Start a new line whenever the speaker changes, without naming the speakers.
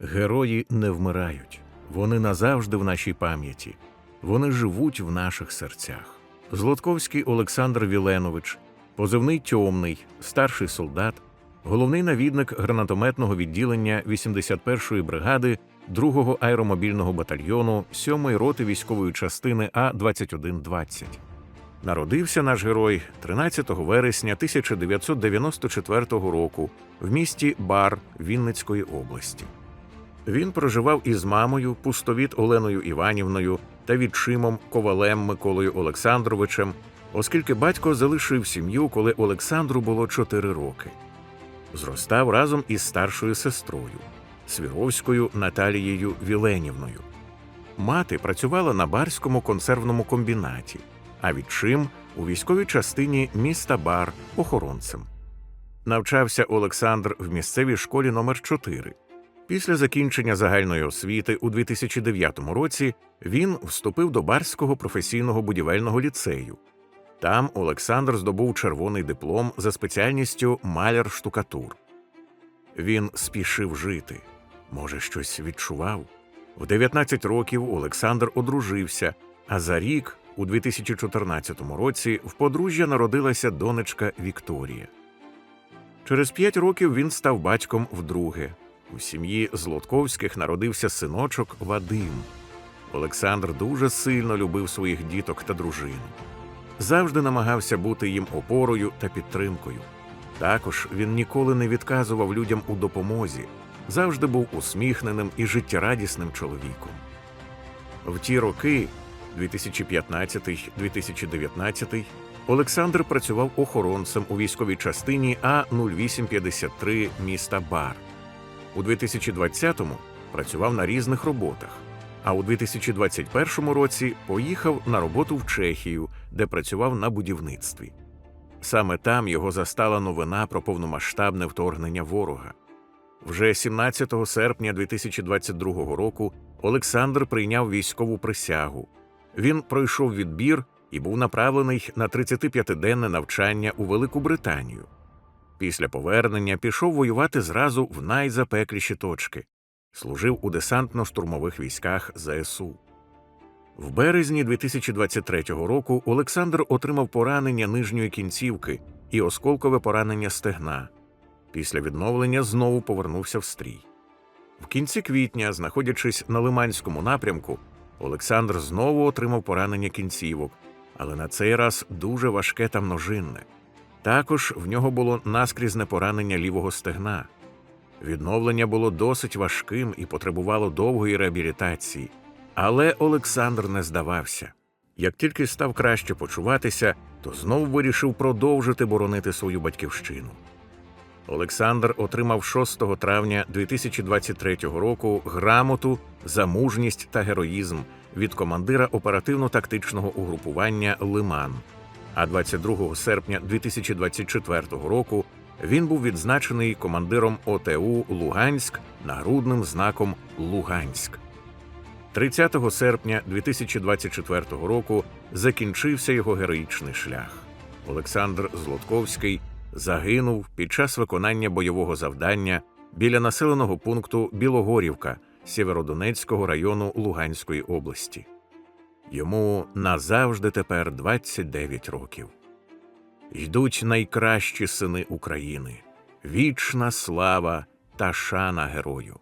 Герої не вмирають, вони назавжди в нашій пам'яті, вони живуть в наших серцях. Злотковський Олександр Віленович, позивний Тьомний, старший солдат, головний навідник гранатометного відділення 81-ї бригади 2-го аеромобільного батальйону 7-ї роти військової частини А-2120. Народився наш герой 13 вересня 1994 року в місті Бар Вінницької області. Він проживав із мамою, пустовіт Оленою Іванівною та відчимом Ковалем Миколою Олександровичем, оскільки батько залишив сім'ю, коли Олександру було 4 роки. Зростав разом із старшою сестрою Свіровською Наталією Віленівною. Мати працювала на барському консервному комбінаті, а відчим у військовій частині міста Бар охоронцем. Навчався Олександр в місцевій школі номер 4 Після закінчення загальної освіти у 2009 році він вступив до Барського професійного будівельного ліцею. Там Олександр здобув червоний диплом за спеціальністю маляр-штукатур. Він спішив жити, може, щось відчував. В 19 років Олександр одружився, а за рік, у 2014 році, в подружжя народилася донечка Вікторія. Через п'ять років він став батьком вдруге. У сім'ї Злотковських народився синочок Вадим. Олександр дуже сильно любив своїх діток та дружину. Завжди намагався бути їм опорою та підтримкою. Також він ніколи не відказував людям у допомозі, завжди був усміхненим і життєрадісним чоловіком. В ті роки, 2015-2019, Олександр працював охоронцем у військовій частині А0853 міста Бар. У 2020-му працював на різних роботах, а у 2021 році поїхав на роботу в Чехію, де працював на будівництві. Саме там його застала новина про повномасштабне вторгнення ворога. Вже 17 серпня 2022 року Олександр прийняв військову присягу. Він пройшов відбір і був направлений на 35-денне навчання у Велику Британію. Після повернення пішов воювати зразу в найзапекліші точки, служив у десантно-штурмових військах ЗСУ. В березні 2023 року Олександр отримав поранення нижньої кінцівки і осколкове поранення стегна. Після відновлення знову повернувся в стрій. В кінці квітня, знаходячись на Лиманському напрямку, Олександр знову отримав поранення кінцівок, але на цей раз дуже важке та множинне. Також в нього було наскрізне поранення лівого стегна. Відновлення було досить важким і потребувало довгої реабілітації. Але Олександр не здавався. Як тільки став краще почуватися, то знову вирішив продовжити боронити свою батьківщину. Олександр отримав 6 травня 2023 року грамоту за мужність та героїзм від командира оперативно-тактичного угрупування Лиман. А 22 серпня 2024 року він був відзначений командиром ОТУ Луганськ нагрудним знаком Луганськ. 30 серпня 2024 року закінчився його героїчний шлях. Олександр Злотковський загинув під час виконання бойового завдання біля населеного пункту Білогорівка Сєвєродонецького району Луганської області. Йому назавжди тепер 29 років. Йдуть найкращі сини України, вічна слава та шана герою.